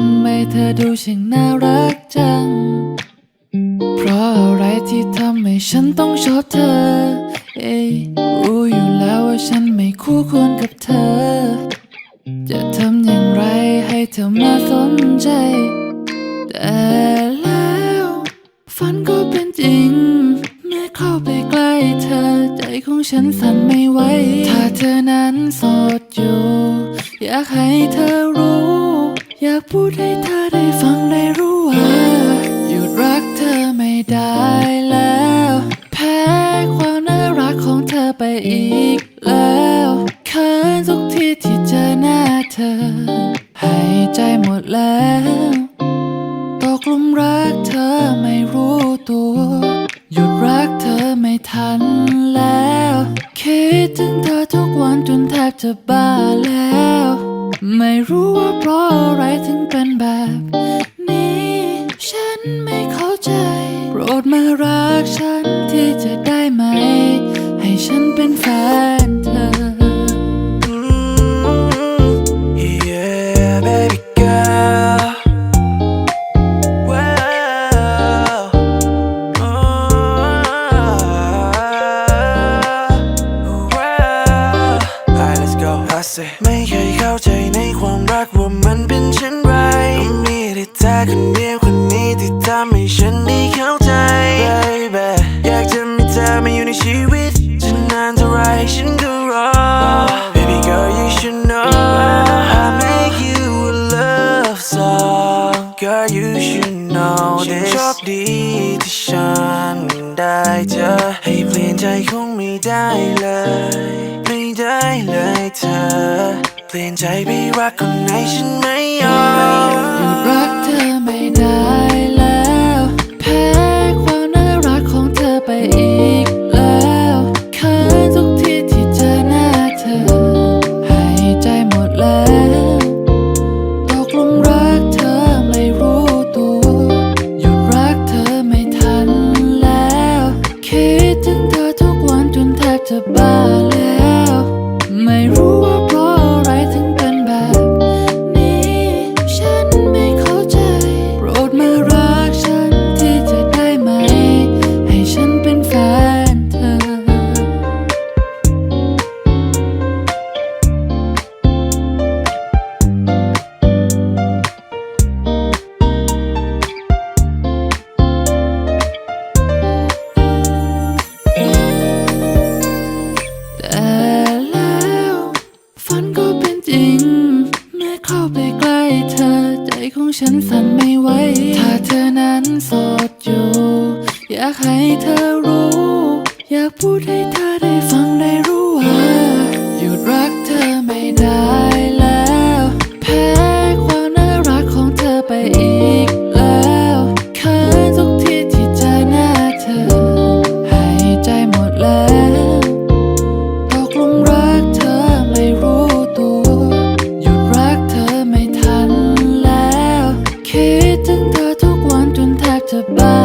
ำไมเธอดูช่างน่ารักจัง เพราะอะไรที่ทำให้ฉันต้องชอบเธอ เอ้รู้อยู่แล้วว่าฉันไม่คู่ควรกับเธอ จะทำอย่างไรให้เธอมาสนใจ แต่แล้วฝันก็เป็นจริง เมื่อเข้าไปใกล้เธอ ใจของฉันสั่นไม่ไหว ถ้าเธอนั้นโสดอยู่ อยากให้เธอรู้ อยากพูดให้เธอได้ฟังได้รู้ว่าหยุดรักเธอไม่ได้แล้ว แพ้ความน่ารักของเธอไปอีกแล้วเขินทุกทีที่เจอหน้าเธอ หายใจหมดแล้วตกหลุมรักเธอไม่รู้ตัว หยุดรักเธอไม่ทันแล้ว คิดถึงเธอทุกวันจนแทบจะบ้าแล้ว ไม่รู้ว่าเพราะอะไรถึงเป็นแบบนี้ ฉันไม่เข้าใจ โปรดมารักฉันที่จะได้ไหม ให้ฉันเป็นแฟนเธอ Yeah, baby girl. Wow. Oh, wow. Alright, let's go. I say รักว่ามันเป็นเช่นไรก็มีแต่เธอคนเดียวคนนี้ที่ทำให้ฉันได้เข้าใจ Baby อยากจะมีเธอมาอยู่ในชีวิตจะนานเท่าไรฉันก็รอ Baby girl you should know I make you a love song Girl you should know this ชอบดีที่ฉันได้เจอให้เปลี่ยนใจคงไม่ได้เลย ปลี่ยนใจไปรักคนไหนฉันไม่ยอมหยุดรักเธอไม่ได้แล้ว แพ้ความน่ารักของเธอไปอีกแล้วเขินทุกทีที่เจอหน้าเธอ หายใจหมดแล้ว ตกหลุมรักเธอไม่รู้ตัว หยุดรักเธอไม่ทันแล้ว คิดถึงเธอทุกวันจนแทบจะบ้า ฝันก็เป็นจริง เมื่อเข้าไปใกล้เธอ ใจของฉันสั่นไม่ไหว ถ้าเธอนั้นโสดอยู่ อยากให้เธอรู้ อยากพูดให้เธอได้ฟังได้รู้ว่า หยุดรักเธอไม่ได้ to buy